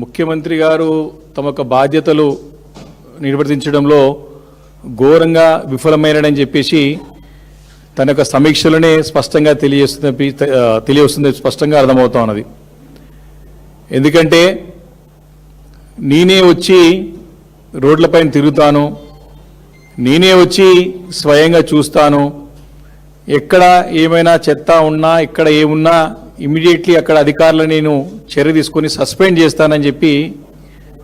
ముఖ్యమంత్రి గారు తమ యొక్క బాధ్యతలు నిర్వర్తించడంలో ఘోరంగా విఫలమైనడని చెప్పేసి తన యొక్క సమీక్షలోనే స్పష్టంగా తెలియజేస్తుంది తెలియవస్తుంది స్పష్టంగా అర్థమవుతా ఉన్నది. ఎందుకంటే నేనే వచ్చి రోడ్లపైన తిరుగుతాను నేనే వచ్చి స్వయంగా చూస్తాను ఎక్కడ ఏమైనా చెత్త ఉన్నా ఇక్కడ ఏమున్నా ఇమీడియట్లీ అక్కడ అధికారులను నేను చర్య తీసుకొని సస్పెండ్ చేస్తానని చెప్పి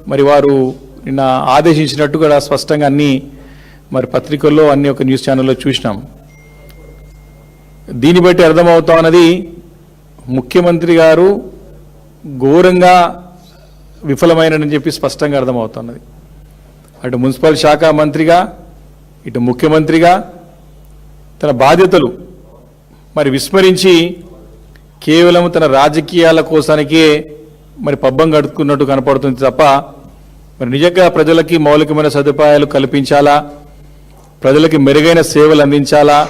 మరి వారు నిన్న ఆదేశించినట్టు కూడా స్పష్టంగా అన్ని మరి పత్రికల్లో అన్ని ఒక న్యూస్ ఛానల్లో చూసినాం. దీన్ని బట్టి అర్థమవుతా ఉన్నది ముఖ్యమంత్రి గారు ఘోరంగా విఫలమైనని చెప్పి స్పష్టంగా అర్థమవుతున్నది అటు మున్సిపల్ శాఖ మంత్రిగా ఇటు ముఖ్యమంత్రిగా తన బాధ్యతలు మరి విస్మరించి కేవలం తన రాజకీయాల కోసానికే మరి పబ్బం గడుపుకున్నట్టు కనపడుతుంది తప్ప మరి నిజంగా ప్రజలకి మౌలికమైన సదుపాయాలు కల్పించాలా? ప్రజలకి మెరుగైన సేవలు అందించాలా?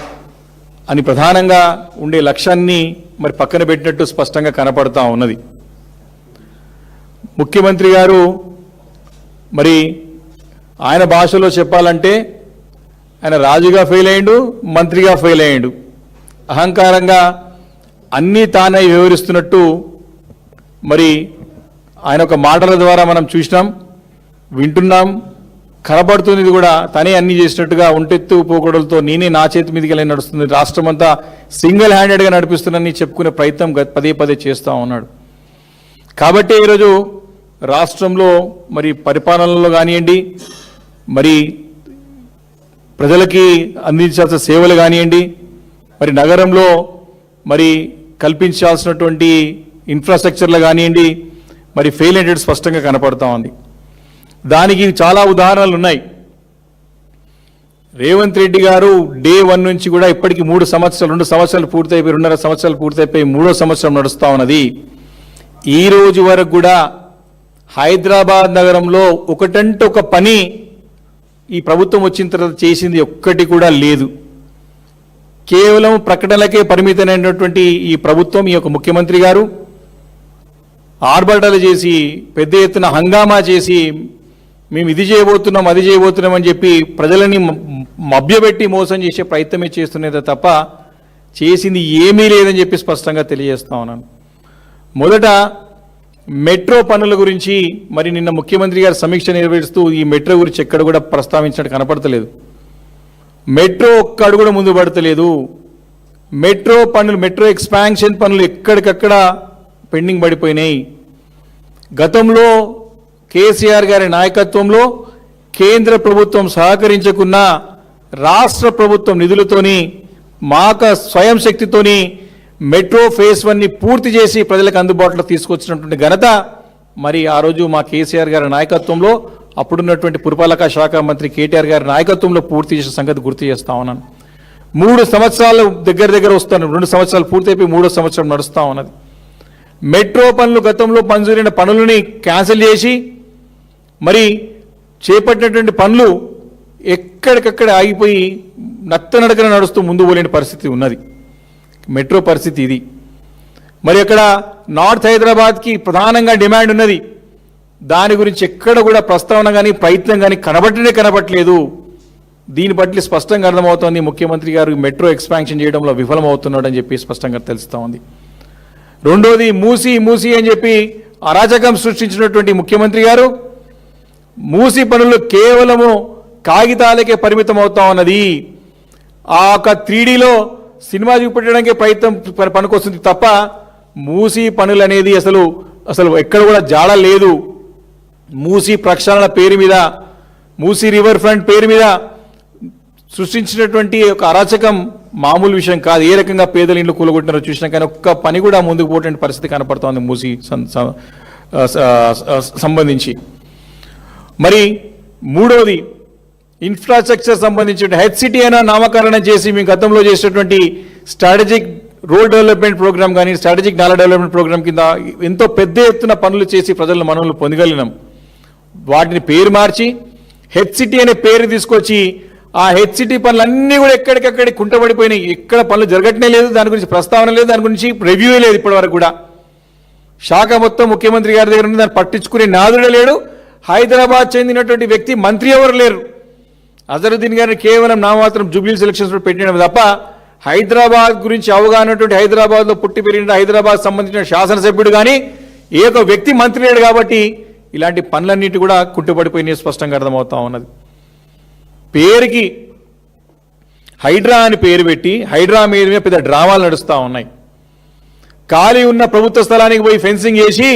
అని ప్రధానంగా ఉండే లక్ష్యాన్ని మరి పక్కన పెట్టినట్టు స్పష్టంగా కనపడతా ఉన్నది. ముఖ్యమంత్రి గారు మరి ఆయన భాషలో చెప్పాలంటే ఆయన రాజుగా ఫెయిల్ అయ్యిండు మంత్రిగా ఫెయిల్ అయ్యిండు. అహంకారంగా అన్నీ తానే వివరిస్తున్నట్టు మరి ఆయన ఒక మాటల ద్వారా మనం చూసినాం వింటున్నాం కనబడుతుంది కూడా తనే అన్ని చేసినట్టుగా ఒంటెత్తు పోకడలతో నేనే నా చేతి మీదకి వెళ్ళి నడుస్తుంది. రాష్ట్రం అంతా సింగిల్ హ్యాండెడ్గా నడిపిస్తున్నానని చెప్పుకునే ప్రయత్నం పదే పదే చేస్తూ ఉన్నాడు. కాబట్టి ఈరోజు రాష్ట్రంలో మరి పరిపాలనలో కానివ్వండి మరి ప్రజలకి అందించాల్సిన సేవలు కానివ్వండి మరి నగరంలో మరి కల్పించాల్సినటువంటి ఇన్ఫ్రాస్ట్రక్చర్లు కానివ్వండి మరి ఫెయిల్ అయ్యేటట్టు స్పష్టంగా కనపడతా ఉంది. దానికి చాలా ఉదాహరణలు ఉన్నాయి. రేవంత్ రెడ్డి గారు డే వన్ నుంచి కూడా ఇప్పటికి మూడు సంవత్సరాలు రెండు సంవత్సరాలు పూర్తయిపోయి రెండున్నర సంవత్సరాలు పూర్తయిపోయి మూడో సంవత్సరం నడుస్తూ ఉన్నది. ఈ రోజు వరకు కూడా హైదరాబాద్ నగరంలో ఒకటంటే ఒక పని ఈ ప్రభుత్వం వచ్చిన తర్వాత చేసింది ఒక్కటి కూడా లేదు. కేవలం ప్రకటనలకే పరిమితమైనటువంటి ఈ ప్రభుత్వం ఈ యొక్క ముఖ్యమంత్రి గారు ఆర్భటాలు చేసి పెద్ద ఎత్తున హంగామా చేసి మేము ఇది చేయబోతున్నాం అది చేయబోతున్నాం అని చెప్పి ప్రజలని మ- మభ్యపెట్టి మోసం చేసే ప్రయత్నమే చేస్తున్నదే తప్ప చేసింది ఏమీ లేదని చెప్పి స్పష్టంగా తెలియజేస్తా ఉన్నాను. మొదట మెట్రో పనుల గురించి మరి నిన్న ముఖ్యమంత్రి గారు సమీక్ష నిర్వహిస్తూ ఈ మెట్రో గురించి ఎక్కడ కూడా ప్రస్తావించినట్టు కనపడతలేదు. మెట్రో ఒక్క అడుగు కూడా ముందు పడతలేదు. మెట్రో పనులు మెట్రో ఎక్స్పాన్షన్ పనులు ఎక్కడికక్కడ పెండింగ్ పడిపోయినాయి. గతంలో కేసీఆర్ గారి నాయకత్వంలో కేంద్ర ప్రభుత్వం సహకరించకున్న రాష్ట్ర ప్రభుత్వం నిధులతోని మాక స్వయం శక్తితోని మెట్రో ఫేస్ వన్ని పూర్తి చేసి ప్రజలకు అందుబాటులో తీసుకొచ్చినటువంటి ఘనత మరి ఆ రోజు మా కేసీఆర్ గారి నాయకత్వంలో అప్పుడున్నటువంటి పురపాలక శాఖ మంత్రి కేటీఆర్ గారి నాయకత్వంలో పూర్తి చేసిన సంగతి గుర్తు చేస్తా ఉన్నాను. మూడు సంవత్సరాలు దగ్గర దగ్గర వస్తాను రెండు సంవత్సరాలు పూర్తయిపోయి మూడో సంవత్సరం నడుస్తా ఉన్నది. మెట్రో పనులు గతంలో మంజూరైన పనులని క్యాన్సిల్ చేసి మరి చేపట్టినటువంటి పనులు ఎక్కడికక్కడ ఆగిపోయి నత్తనడకన నడుస్తూ ముందు పోలేని పరిస్థితి ఉన్నది. మెట్రో పరిస్థితి ఇది. మరి అక్కడ నార్త్ హైదరాబాద్కి ప్రధానంగా డిమాండ్ ఉన్నది దాని గురించి ఎక్కడ కూడా ప్రస్తావన కానీ ప్రయత్నం కానీ కనబట్టనే కనబట్టలేదు. దీన్ని బట్టి స్పష్టంగా అర్థమవుతోంది ముఖ్యమంత్రి గారు మెట్రో ఎక్స్పాన్షన్ చేయడంలో విఫలమవుతున్నాడని చెప్పి స్పష్టంగా తెలుస్తూ ఉంది. రెండోది మూసి మూసి అని చెప్పి అరాచకం సృష్టించినటువంటి ముఖ్యమంత్రి గారు మూసి పనులు కేవలము కాగితాలకే పరిమితం అవుతా ఉన్నది. ఆ యొక్క త్రీడీలో సినిమా చూపెట్టడానికి ప్రయత్నం ప- పనికొస్తుంది తప్ప మూసి పనులు అనేది అసలు అసలు ఎక్కడ కూడా జాడ లేదు. మూసి ప్రక్షాళన పేరు మీద మూసి రివర్ ఫ్రంట్ పేరు మీద సృష్టించినటువంటి ఒక అరాచకం మామూలు విషయం కాదు. ఏ రకంగా పేదల ఇండ్లు కూలగొట్టినారో చూసినా కానీ ఒక్క పని కూడా ముందుకు పోటువంటి పరిస్థితి కనపడుతోంది మూసి సంబంధించి. మరి మూడవది ఇన్ఫ్రాస్ట్రక్చర్ సంబంధించిన హెచ్సిటీ అయినా నామకరణం చేసి మేము గతంలో చేసినటువంటి స్ట్రాటజిక్ రోడ్ డెవలప్మెంట్ ప్రోగ్రామ్ కానీ స్ట్రాటజిక్ నాలా డెవలప్మెంట్ ప్రోగ్రామ్ కింద ఎంతో పెద్ద ఎత్తున పనులు చేసి ప్రజలను మనల్ని పొందగలిగినాం. వాటిని పేరు మార్చి హెచ్సిటీ అనే పేరు తీసుకొచ్చి ఆ హెచ్సిటీ పనులన్నీ కూడా ఎక్కడికక్కడ కుంటపడిపోయినాయి ఎక్కడ పనులు జరగట్నే లేదు దాని గురించి ప్రస్తావన లేదు దాని గురించి రివ్యూ లేదు ఇప్పటివరకు కూడా. శాఖ మొత్తం ముఖ్యమంత్రి గారి దగ్గర ఉంది దాన్ని పట్టించుకునే నాదుడే లేడు. హైదరాబాద్ చెందినటువంటి వ్యక్తి మంత్రి ఎవరు లేరు. అజరుద్దీన్ గారిని కేవలం నామాత్రం జూబ్లీ సెలక్షన్స్ పెట్టినవి తప్ప హైదరాబాద్ గురించి అవగాహనటువంటి హైదరాబాద్లో పుట్టి పెరిగిన హైదరాబాద్ సంబంధించిన శాసనసభ్యుడు కానీ ఏ ఒక వ్యక్తి మంత్రి లేడు కాబట్టి ఇలాంటి పనులన్నిటి కూడా కుట్టుపడిపోయినాయి స్పష్టంగా అర్థమవుతా ఉన్నది. పేరుకి హైడ్రా అని పేరు పెట్టి హైడ్రా మీద మీద పెద్ద డ్రామాలు నడుస్తూ ఉన్నాయి. ఖాళీ ఉన్న ప్రభుత్వ స్థలానికి పోయి ఫెన్సింగ్ వేసి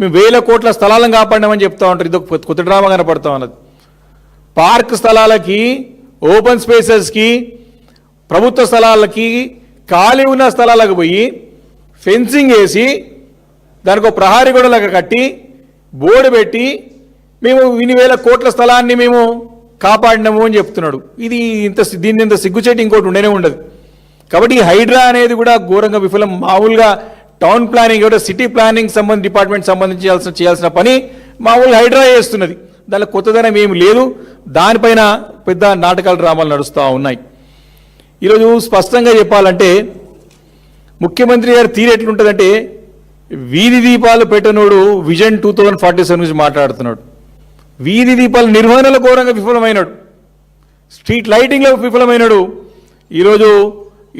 మేము వేల కోట్ల స్థలాలను కాపాడినామని చెప్తా ఉంటారు. ఇది ఒక కొత్త డ్రామా కనపడతా ఉన్నది. పార్క్ స్థలాలకి ఓపెన్ స్పేసెస్కి ప్రభుత్వ స్థలాలకి ఖాళీ ఉన్న స్థలాలకు పోయి ఫెన్సింగ్ వేసి దానికి ఒక ప్రహారీ గోడలాగా కట్టి బోర్డు పెట్టి మేము ఇన్ని వేల కోట్ల స్థలాన్ని మేము కాపాడినాము అని చెప్తున్నాడు. ఇది ఇంత దీన్ని ఇంత సిగ్గుచేటి ఇంకోటి ఉండనే ఉండదు. కాబట్టి హైడ్రా అనేది కూడా ఘోరంగా విఫలం. మామూలుగా టౌన్ ప్లానింగ్ కూడా సిటీ ప్లానింగ్ సంబంధ డిపార్ట్మెంట్ సంబంధించి చేయాల్సిన చేయాల్సిన పని మామూలుగా హైడ్రా చేస్తున్నది. దానిలో కొత్తదనం ఏమి లేదు. దానిపైన పెద్ద నాటకాలు డ్రామాలు నడుస్తూ ఉన్నాయి. ఈరోజు స్పష్టంగా చెప్పాలంటే ముఖ్యమంత్రి గారి తీరు ఎట్లుంటుందంటే వీధి దీపాలు పెట్టనోడు vision two thousand forty seven గురించి మాట్లాడుతున్నాడు. వీధి దీపాల నిర్వహణలో ఘోరంగా విఫలమైనాడు. స్ట్రీట్ లైటింగ్లో విఫలమైనాడు. ఈరోజు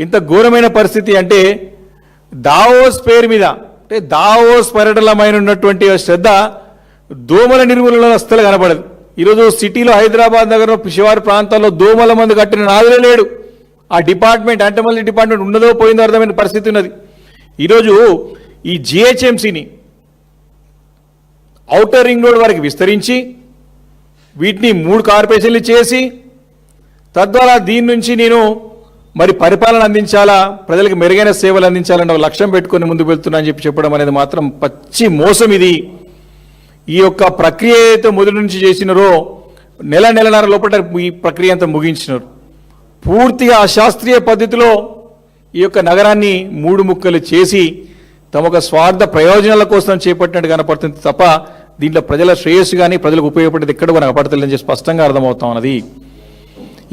ఇంత ఘోరమైన పరిస్థితి అంటే దావోస్ పేరు మీద అంటే దావోస్ పర్యటనమైన ఉన్నటువంటి శ్రద్ధ దోమల నిర్మూలన అస్సలు కనపడదు ఈరోజు సిటీలో హైదరాబాద్ నగరంలో శివారు ప్రాంతాల్లో దోమల మందు కట్టిన నాదులే లేడు. ఆ డిపార్ట్మెంట్ అంటమల్లి డిపార్ట్మెంట్ ఉన్నదో పోయిందో అర్థమైన పరిస్థితి ఉన్నది. ఈరోజు ఈ జిహెచ్ఎంసీని ఔటర్ రింగ్ రోడ్ వరకు విస్తరించి వీటిని మూడు కార్పొరేషన్లు చేసి తద్వారా దీని నుంచి నేను మరి పరిపాలన అందించాలా ప్రజలకు మెరుగైన సేవలు అందించాలన్న ఒక లక్ష్యం పెట్టుకొని ముందుకు వెళ్తున్నా అని చెప్పి చెప్పడం అనేది మాత్రం పచ్చి మోసం ఇది. ఈ యొక్క ప్రక్రియ ఏదైతే మొదటి నుంచి చేసినారో నెల నెలన్నర లోపల ఈ ప్రక్రియ అంతా ముగించినారు. పూర్తిగా అశాస్త్రీయ పద్ధతిలో ఈ యొక్క నగరాన్ని మూడు ముక్కలు చేసి తమ ఒక స్వార్థ ప్రయోజనాల కోసం చేపట్టినట్టు కనపడుతుంది తప్ప దీంట్లో ప్రజల శ్రేయస్సు కానీ ప్రజలకు ఉపయోగపడేది ఎక్కడ కనపడతలేదని చెప్పి స్పష్టంగా అర్థమవుతా ఉన్నది.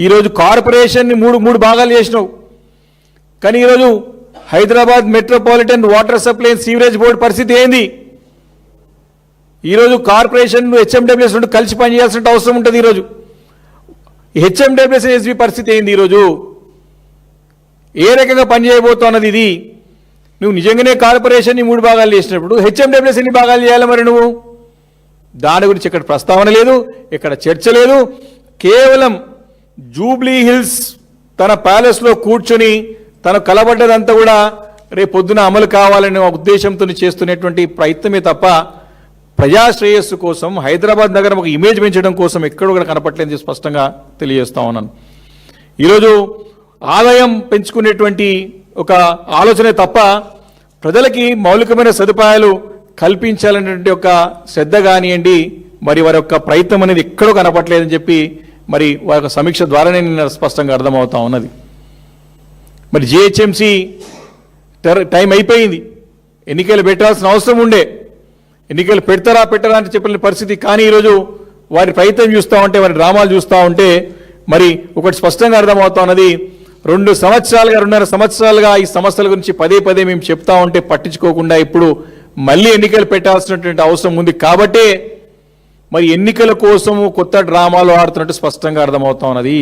ఈరోజు కార్పొరేషన్ని మూడు మూడు భాగాలు చేసినావు. కానీ ఈరోజు Hyderabad metropolitan water supply and sewerage board పరిస్థితి ఏంది? ఈరోజు కార్పొరేషన్ హెచ్ఎండబ్ల్యూఎస్ రెండు కలిసి పనిచేయాల్సిన అవసరం ఉంటుంది ఈరోజు హెచ్ఎండబ్ల్యూఎస్ ఎస్బీ పరిస్థితి ఏంది ఈరోజు ఏ రకంగా పనిచేయబోతున్నది ఇది? నువ్వు నిజంగానే కార్పొరేషన్ని మూడు భాగాలు చేసినప్పుడు హెచ్ఎండబ్ల్యూఎస్ ఎన్ని భాగాలు చేయాలి మరి నువ్వు? దాని గురించి ఇక్కడ ప్రస్తావన లేదు ఇక్కడ చర్చ లేదు. కేవలం జూబ్లీ హిల్స్ తన ప్యాలెస్లో కూర్చొని తను కలబడ్డదంతా కూడా రేపు పొద్దున అమలు కావాలనే ఉద్దేశంతో చేస్తున్నటువంటి ప్రయత్నమే తప్ప ప్రజా శ్రేయస్సు కోసం హైదరాబాద్ నగరం ఒక ఇమేజ్ పెంచడం కోసం ఎక్కడ కూడా కనపట్లేదు స్పష్టంగా తెలియజేస్తా ఉన్నాను. ఈరోజు ఆదాయం పెంచుకునేటువంటి ఒక ఆలోచనే తప్ప ప్రజలకి మౌలికమైన సదుపాయాలు కల్పించాలనేటువంటి ఒక శ్రద్ధ కానివ్వండి మరి వారి యొక్క ప్రయత్నం అనేది ఎక్కడో కనపట్లేదని చెప్పి మరి వారి యొక్క సమీక్ష ద్వారానే నిన్న స్పష్టంగా అర్థమవుతా ఉన్నది. మరి జిహెచ్ఎంసి టైం అయిపోయింది. ఎన్నికలు పెట్టాల్సిన అవసరం ఉండే. ఎన్నికలు పెడతారా పెట్టరా అని చెప్పిన పరిస్థితి కానీ ఈరోజు వారి ప్రయత్నం చూస్తూ ఉంటే వారి డ్రామాలు చూస్తూ ఉంటే మరి ఒకటి స్పష్టంగా అర్థమవుతా ఉన్నది. రెండు సంవత్సరాలుగా రెండున్నర సంవత్సరాలుగా ఈ సమస్యల గురించి పదే పదే మేము చెప్తా ఉంటే పట్టించుకోకుండా ఇప్పుడు మళ్ళీ ఎన్నికలు పెట్టాల్సినటువంటి అవసరం ఉంది కాబట్టే మరి ఎన్నికల కోసం కొత్త డ్రామాలు ఆడుతున్నట్టు స్పష్టంగా అర్థమవుతా ఉన్నది.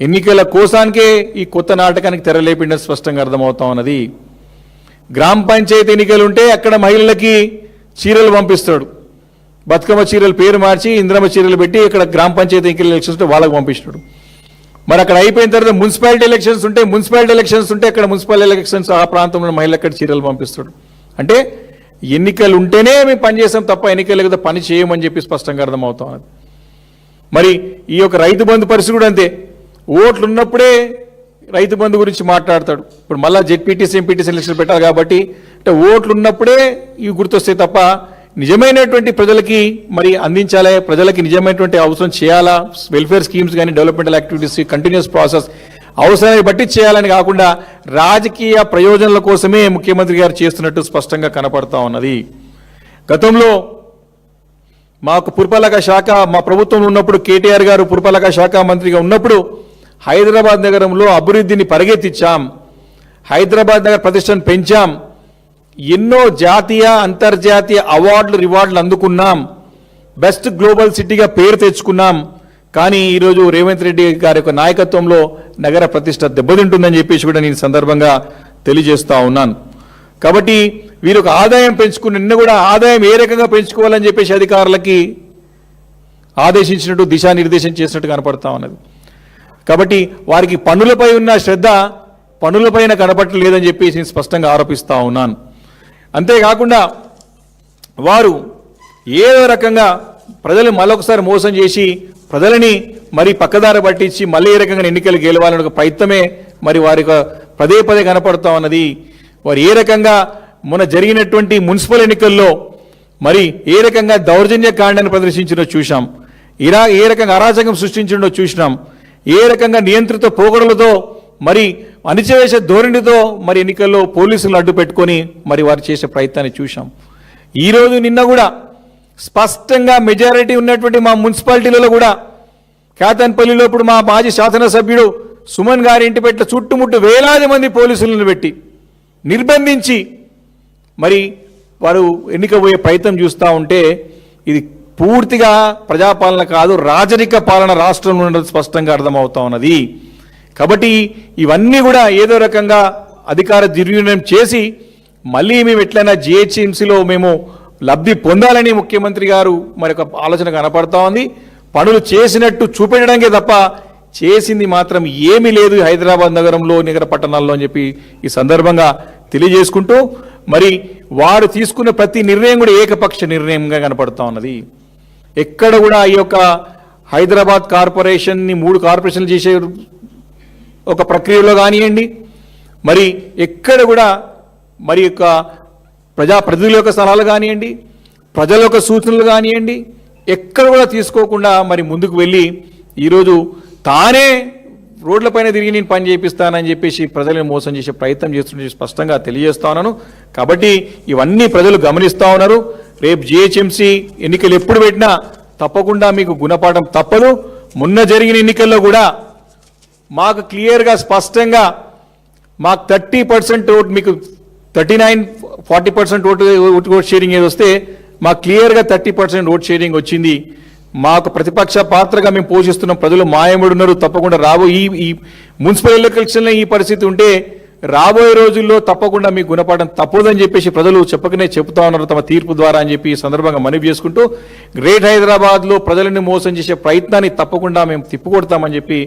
ఎన్నికల కోసానికే ఈ కొత్త నాటకానికి తెరలేపిండని స్పష్టంగా అర్థమవుతా ఉన్నది. గ్రామ పంచాయతీ ఎన్నికలు ఉంటే అక్కడ మహిళలకి చీరలు పంపిస్తాడు. బతుకమ్మ చీరలు పేరు మార్చి ఇంద్రమ్మ చీరలు పెట్టి ఇక్కడ గ్రామ పంచాయతీ ఎన్నికలు ఎలక్షన్స్ వాళ్ళకి పంపిస్తాడు. మరి అక్కడ అయిపోయిన తర్వాత మున్సిపాలిటీ ఎలక్షన్స్ ఉంటే మున్సిపాలిటీ ఎలక్షన్స్ ఉంటే అక్కడ మున్సిపల్ ఎలక్షన్స్ ఆ ప్రాంతంలో మహిళలు అక్కడ చీరలు పంపిస్తాడు అంటే ఎన్నికలు ఉంటేనే మేము పని చేస్తాం తప్ప ఎన్నికలు కదా పని చేయమని చెప్పి స్పష్టంగా అర్థమవుతాం అది. మరి ఈ యొక్క రైతు బంధు పరిస్థితి కూడా అంతే. ఓట్లు ఉన్నప్పుడే రైతు బంధు గురించి మాట్లాడతాడు. ఇప్పుడు మళ్ళీ జెడ్పీటీసీ ఎంపీటీసీ ఎలక్షన్ పెట్టాలి కాబట్టి అంటే ఓట్లు ఉన్నప్పుడే ఇవి గుర్తొస్తాయి తప్ప నిజమైనటువంటి ప్రజలకి మరి అందించాలి ప్రజలకి నిజమైనటువంటి అవసరం చేయాలా వెల్ఫేర్ స్కీమ్స్ కానీ డెవలప్మెంటల్ యాక్టివిటీస్ కంటిన్యూస్ ప్రాసెస్ అవసరాన్ని బట్టి చేయాలని కాకుండా రాజకీయ ప్రయోజనాల కోసమే ముఖ్యమంత్రి గారు చేస్తున్నట్టు స్పష్టంగా కనపడతా ఉన్నది. గతంలో మాకు పురపాలక శాఖ మా ప్రభుత్వం ఉన్నప్పుడు కేటీఆర్ గారు పురపాలక శాఖ మంత్రిగా ఉన్నప్పుడు హైదరాబాద్ నగరంలో అభివృద్ధిని పరిగెత్తించాం హైదరాబాద్ నగర ప్రతిష్టను పెంచాం. ఎన్నో జాతీయ అంతర్జాతీయ అవార్డులు రివార్డులు అందుకున్నాం. బెస్ట్ గ్లోబల్ సిటీగా పేరు తెచ్చుకున్నాం. కానీ ఈరోజు రేవంత్ రెడ్డి గారి యొక్క నాయకత్వంలో నగర ప్రతిష్ట దెబ్బతింటుందని చెప్పేసి కూడా నేను సందర్భంగా తెలియజేస్తా ఉన్నాను. కాబట్టి వీరు ఒక ఆదాయం పెంచుకుని నిన్న కూడా ఆదాయం ఏ రకంగా పెంచుకోవాలని చెప్పేసి అధికారులకి ఆదేశించినట్టు దిశానిర్దేశం చేసినట్టు కనపడతా ఉన్నది. కాబట్టి వారికి పన్నులపై ఉన్న శ్రద్ధ పనులపైన కనపడలేదని చెప్పేసి నేను స్పష్టంగా ఆరోపిస్తా ఉన్నాను. అంతేకాకుండా వారు ఏదో రకంగా ప్రజలు మరొకసారి మోసం చేసి ప్రజలని మరి పక్కదారి పట్టించి మళ్ళీ ఏ రకంగా ఎన్నికలు గెలవాలనే ఒక ప్రయత్నమే మరి వారి యొక్క పదే పదే కనపడతా ఉన్నది. వారు ఏ రకంగా మొన్న జరిగినటువంటి మున్సిపల్ ఎన్నికల్లో మరి ఏ రకంగా దౌర్జన్య కాండాన్ని ప్రదర్శించినో చూశాం. ఇరా ఏ రకంగా అరాచకం సృష్టించిండో చూసినాం. ఏ రకంగా నియంత్రిత పోగడలతో మరి అణిచివేసే ధోరణితో మరి ఎన్నికల్లో పోలీసులు అడ్డు పెట్టుకొని మరి వారు చేసే ప్రయత్నాన్ని చూశాం. ఈరోజు నిన్న కూడా స్పష్టంగా మెజారిటీ ఉన్నటువంటి మా మున్సిపాలిటీలలో కూడా కేతన్పల్లిలో ఇప్పుడు మా మాజీ శాసనసభ్యుడు సుమన్ గారి ఇంటి పెట్ట చుట్టుముట్టు వేలాది మంది పోలీసులను పెట్టి నిర్బంధించి మరి వారు ఎన్నిక పోయే ప్రయత్నం చూస్తూ ఉంటే ఇది పూర్తిగా ప్రజాపాలన కాదు రాజరిక పాలన రాష్ట్రంలో ఉండడం స్పష్టంగా అర్థమవుతా ఉన్నది. కాబట్టి ఇవన్నీ కూడా ఏదో రకంగా అధికార దుర్వినియోగం చేసి మళ్ళీ మేము ఎట్లయినా జిహెచ్ఎంసీలో మేము లబ్ధి పొందాలని ముఖ్యమంత్రి గారు మరి ఒక ఆలోచన కనపడతా ఉంది. పనులు చేసినట్టు చూపెట్టడానికే తప్ప చేసింది మాత్రం ఏమీ లేదు హైదరాబాద్ నగరంలో నగర పట్టణాల్లో అని చెప్పి ఈ సందర్భంగా తెలియజేసుకుంటూ మరి వారు తీసుకున్న ప్రతి నిర్ణయం కూడా ఏకపక్ష నిర్ణయంగా కనపడుతూ ఉన్నది. ఎక్కడ కూడా ఈ యొక్క హైదరాబాద్ కార్పొరేషన్ని మూడు కార్పొరేషన్లు చేసే ఒక ప్రక్రియలో కానివ్వండి మరి ఎక్కడ కూడా మరి యొక్క ప్రజాప్రతినిధుల యొక్క సలహాలు కానివ్వండి ప్రజల యొక్క సూచనలు కానివ్వండి ఎక్కడ కూడా తీసుకోకుండా మరి ముందుకు వెళ్ళి ఈరోజు తానే రోడ్లపైన తిరిగి నేను పని చేపిస్తానని చెప్పేసి ప్రజలను మోసం చేసే ప్రయత్నం చేస్తుంటే స్పష్టంగా తెలియజేస్తా ఉన్నాను. కాబట్టి ఇవన్నీ ప్రజలు గమనిస్తూ ఉన్నారు. రేపు జిహెచ్ఎంసీ ఎన్నికలు ఎప్పుడు పెట్టినా తప్పకుండా మీకు గుణపాఠం తప్పదు. మొన్న జరిగిన ఎన్నికల్లో కూడా మాకు క్లియర్గా స్పష్టంగా మాకు థర్టీ పర్సెంట్ ఓట్ మీకు thirty nine forty percent vote vote vote sharing ఏది వస్తే మాకు క్లియర్గా థర్టీ పర్సెంట్ ఓట్ షేరింగ్ వచ్చింది. మాకు ప్రతిపక్ష పాత్రగా మేము పోషిస్తున్నాం ప్రజలు మాయముడున్నారు తప్పకుండా రాబో ఈ ఈ మున్సిపల్ ఎలక్షన్లో ఈ పరిస్థితి ఉంటే రాబోయే రోజుల్లో తప్పకుండా మీకు గుణపాఠం తప్పదని చెప్పేసి ప్రజలు చెప్పకనే చెబుతా ఉన్నారు తమ తీర్పు ద్వారా అని చెప్పి ఈ సందర్భంగా మనవి చేసుకుంటూ గ్రేట్ హైదరాబాద్లో ప్రజలను మోసం చేసే ప్రయత్నాన్ని తప్పకుండా మేము తిప్పుకొడతామని చెప్పి